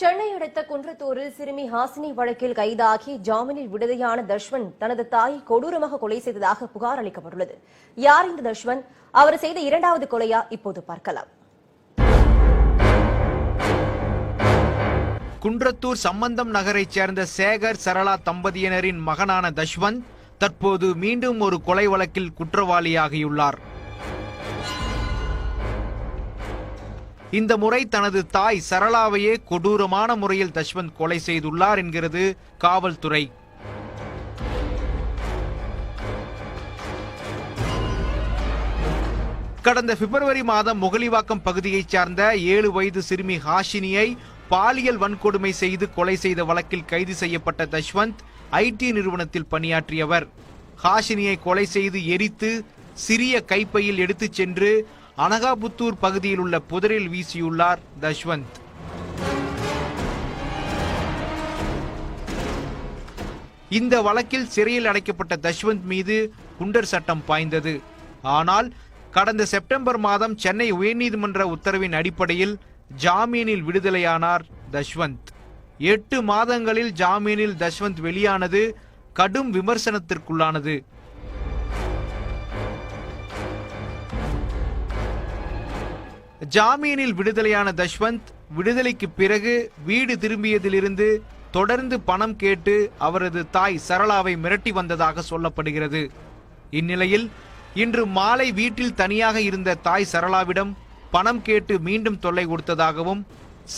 சென்னை அடுத்த குன்றத்தூரில் சிறுமி ஹாசினி வழக்கில் கைதாகி ஜாமீனில் விடுதலையான தஷ்வன் தனது தாயை கொடூரமாக கொலை செய்ததாக புகார் அளிக்கப்பட்டுள்ளது. யார் இந்த தஷ்வன்? அவர் செய்த இரண்டாவது கொலையா? இப்போது பார்க்கலாம். குன்றத்தூர் சம்பந்தம் நகரைச் சேர்ந்த சேகர் சரளா தம்பதியினரின் மகனான தஷ்வந்த் தற்போது மீண்டும் ஒரு கொலை வழக்கில் குற்றவாளியாகியுள்ளார். இந்த முறை தனது தாய் சரளாவையே கொடூரமான முறையில் தஷ்வந்த் கொலை செய்துள்ளார் என்கிறது காவல்துறை. கடந்த பிப்ரவரி மாதம் முகலிவாக்கம் பகுதியைச் சார்ந்த ஏழு வயது சிறுமி ஹாஷினியை பாலியல் வன்கொடுமை செய்து கொலை செய்த வழக்கில் கைது செய்யப்பட்ட தஷ்வந்த் ஐடி நிறுவனத்தில் பணியாற்றியவர். ஹாஷினியை கொலை செய்து எரித்து சிறிய கைப்பையில் எடுத்துச் சென்று அனகாபுத்தூர் பகுதியில் உள்ள புதரில் வீசியுள்ளார் தஷ்வந்த். இந்த வழக்கில் சிறையில் அடைக்கப்பட்ட தஷ்வந்த் மீது குண்டர் சட்டம் பாய்ந்தது. ஆனால் கடந்த செப்டம்பர் மாதம் சென்னை உயர்நீதிமன்ற உத்தரவின் அடிப்படையில் ஜாமீனில் விடுதலையானார் தஷ்வந்த். எட்டு மாதங்களில் ஜாமீனில் தஷ்வந்த் வெளியானது கடும் விமர்சனத்திற்குள்ளானது. ஜாமீனில் விடுதலையான தஷ்வந்த் விடுதலைக்கு பிறகு வீடு திரும்பியதிலிருந்து தொடர்ந்து பணம் கேட்டு அவரது தாய் சரளாவை மிரட்டி வந்ததாக சொல்லப்படுகிறது. இந்நிலையில் இன்று மாலை வீட்டில் தனியாக இருந்த தாய் சரளாவிடம் பணம் கேட்டு மீண்டும் தொல்லை கொடுத்ததாகவும்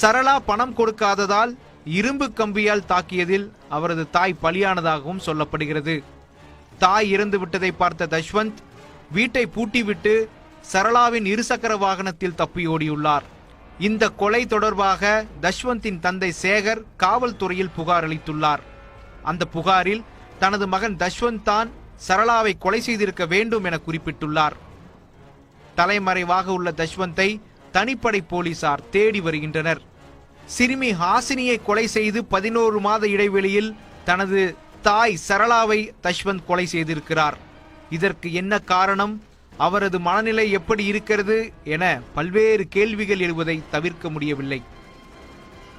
சரளா பணம் கொடுக்காததால் இரும்பு கம்பியால் தாக்கியதில் அவரது தாய் பலியானதாகவும் சொல்லப்படுகிறது. தாய் இறந்து விட்டதை பார்த்த தஷ்வந்த் வீட்டை பூட்டிவிட்டு சரளாவின் இருசக்கர வாகனத்தில் தப்பியோடியுள்ளார். இந்த கொலை தொடர்பாக தஷ்வந்தின் தந்தை சேகர் காவல்துறையில் புகார் அளித்துள்ளார். அந்த புகாரில் தனது மகன் தஷ்வந்த் தான் சரளாவை கொலை செய்திருக்க வேண்டும் என குறிப்பிட்டுள்ளார். தலைமறைவாக உள்ள தஷ்வந்தை தனிப்படை போலீசார் தேடி வருகின்றனர். சிறுமி ஹாசினியை கொலை செய்து பதினோரு மாத இடைவெளியில் தனது தாய் சரளாவை தஷ்வந்த் கொலை செய்திருக்கிறார். இதற்கு என்ன காரணம்? அவரது மனநிலை எப்படி இருக்கிறது என பல்வேறு கேள்விகள் எழுவதை தவிர்க்க முடியவில்லை.